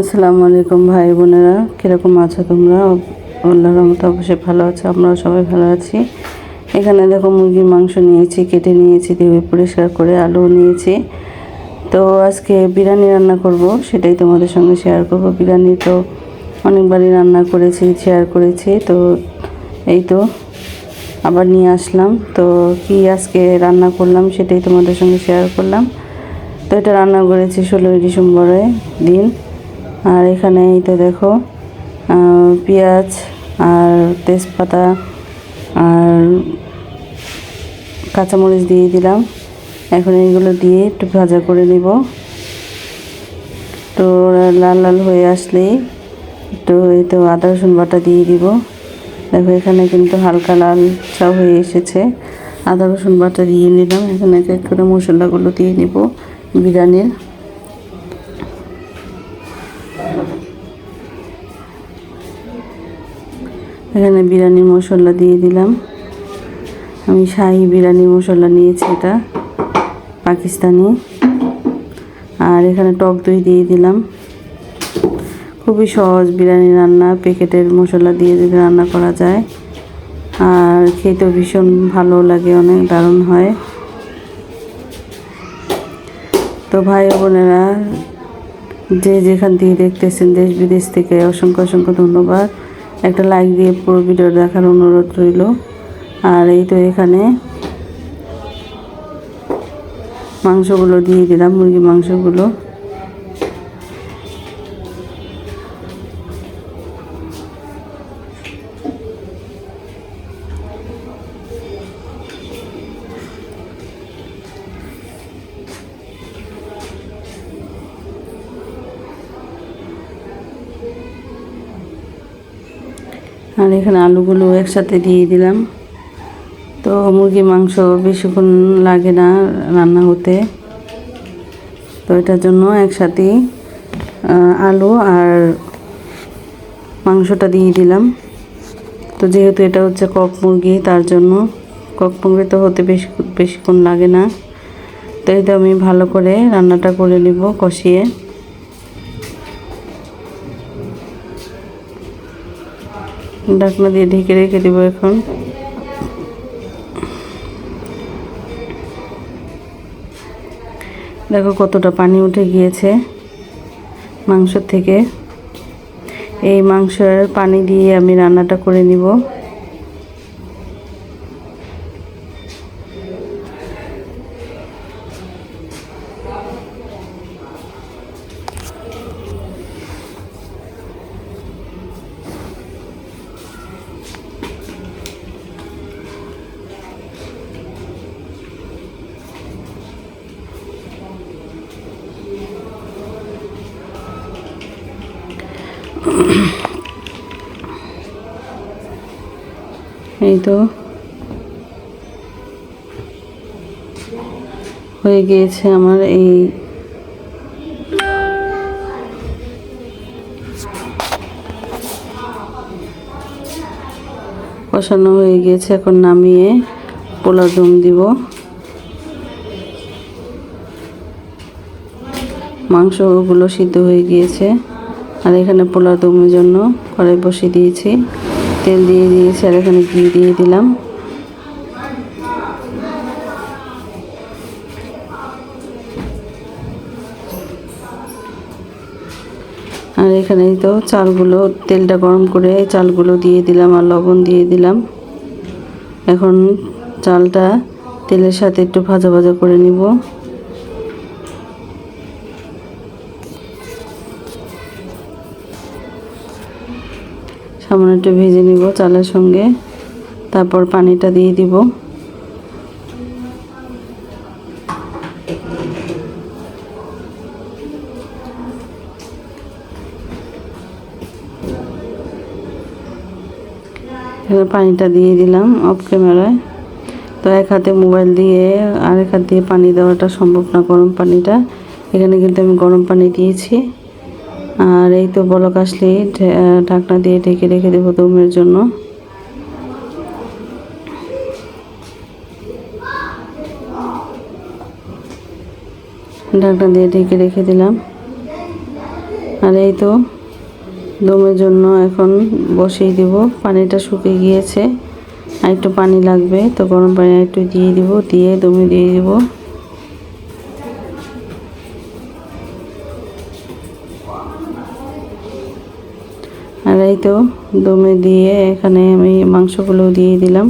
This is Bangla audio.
আসসালামু আলাইকুম ভাই বোনেরা, কীরকম আছো তোমরা? আল্লাহর রহমতে অবশ্যই ভালো আছো, আমরাও সবাই ভালো আছি। এখানে দেখো মুরগির মাংস নিয়েছি, কেটে নিয়েছি, ধুয়ে পরিষ্কার করে আলু নিয়েছি। তো আজকে বিরিয়ানি রান্না করব, সেটাই তোমাদের সঙ্গে শেয়ার করব। বিরিয়ানি তো অনেকবারই রান্না করেছি শেয়ার করেছি, তো এই তো আবার নিয়ে আসলাম। তো কি আজকে রান্না করলাম, সেটাই তোমাদের সঙ্গে শেয়ার করলাম। তো এটা রান্না করেছি ষোলোই ডিসেম্বরে দিন। আর এখানে এই তো দেখো পেঁয়াজ আর তেজপাতা আর কাঁচামরিচ দিয়ে দিলাম। এখন এইগুলো দিয়ে একটু ভাজা করে নিব। তো লাল লাল হয়ে আসলেই তো এই তো আদা, রসুন বাটা দিয়ে দিব। দেখো এখানে কিন্তু হালকা লাল চা হয়ে এসেছে। আদা, রসুন বাটা দিয়ে নিলাম। এখানে এক এক করে মশলাগুলো দিয়ে নিব বিরিয়ানির। এখানে বিরিয়ানি মশলা দিয়ে দিলাম। আমি শাহি বিরিয়ানি মশলা নিয়েছি এটা, পাকিস্তানি। আর এখানে টক দই দিয়ে দিলাম। খুবই সহজ বিরিয়ানি রান্না, প্যাকেটের মশলা দিয়ে যদি রান্না করা যায়। আর খেতেও ভীষণ ভালো লাগে, অনেক দারুণ হয়। তো ভাই বোনেরা যে যেখান থেকে দেখতেছেন দেশ বিদেশ থেকে অসংখ্য অসংখ্য ধন্যবাদ। একটা লাইক দিয়ে পুরো ভিডিও দেখার অনুরোধ রইল। আর এই তো এখানে মাংসগুলো দিয়ে দিলাম মুরগি মাংসগুলো। আর এখানে আলুগুলো একসাথে দিয়ে দিলাম। তো মুরগির মাংস বেশিক্ষণ লাগে না রান্না হতে। তো এটার জন্য একসাথেই আলু আর মাংসটা দিয়ে দিলাম। তো যেহেতু এটা হচ্ছে কক মুরগি, তার জন্য কক মুরগি তো হতে বেশি, বেশিক্ষণ লাগে না। তো এটা আমি ভালো করে রান্নাটা করে নিব কষিয়ে। ঢাকনা দিয়ে ঢেকে রেখে দেবো এখন। দেখো কতটা পানি উঠে গিয়েছে মাংস থেকে। এই মাংসের পানি দিয়ে আমি রান্নাটা করে নিব। এই তো হয়ে গিয়েছে আমার এই কষানো হয়ে গিয়েছে, এখন নামিয়ে পোলাও দম দিব। মাংসগুলো সিদ্ধ হয়ে গিয়েছে। আর এখানে পোলাও দমের জন্য কড়াই বসিয়ে দিয়েছি। তেল দিয়ে দিয়েছি আর এখানে ঘি দিয়ে দিলাম। আর এখানে তো চালগুলো, তেলটা গরম করে চালগুলো দিয়ে দিলাম আর লবণ দিয়ে দিলাম। এখন চালটা তেলের সাথে একটু ভাজা ভাজা করে নিব। সামান্য একটু ভেজে নিব চালের সঙ্গে। তারপর পানিটা দিয়ে দিব। পানিটা দিয়ে দিলাম অফ ক্যামেরায় তো এক হাতে মোবাইল দিয়ে আরেক হাত দিয়ে পানি দেওয়াটা সম্ভব না গরম পানিটা। এখানে কিন্তু আমি গরম পানি দিয়েছি। আর এই তো বলক আসলে ঢাকনা দিয়ে ঢেকে রেখে দেবো দমের জন্য। ঢাকনা দিয়ে ঢেকে রেখে দিলাম। আর এই তো দমের জন্য এখন বসিয়ে দিব। পানিটা শুকে গিয়েছে। আর একটু পানি লাগবে, তো গরম পানি একটু দিয়ে দিব, দিয়ে দমে দিয়ে দেবো। আর এই তো দমে দিয়ে এখানে আমি মাংসগুলো দিয়ে দিলাম।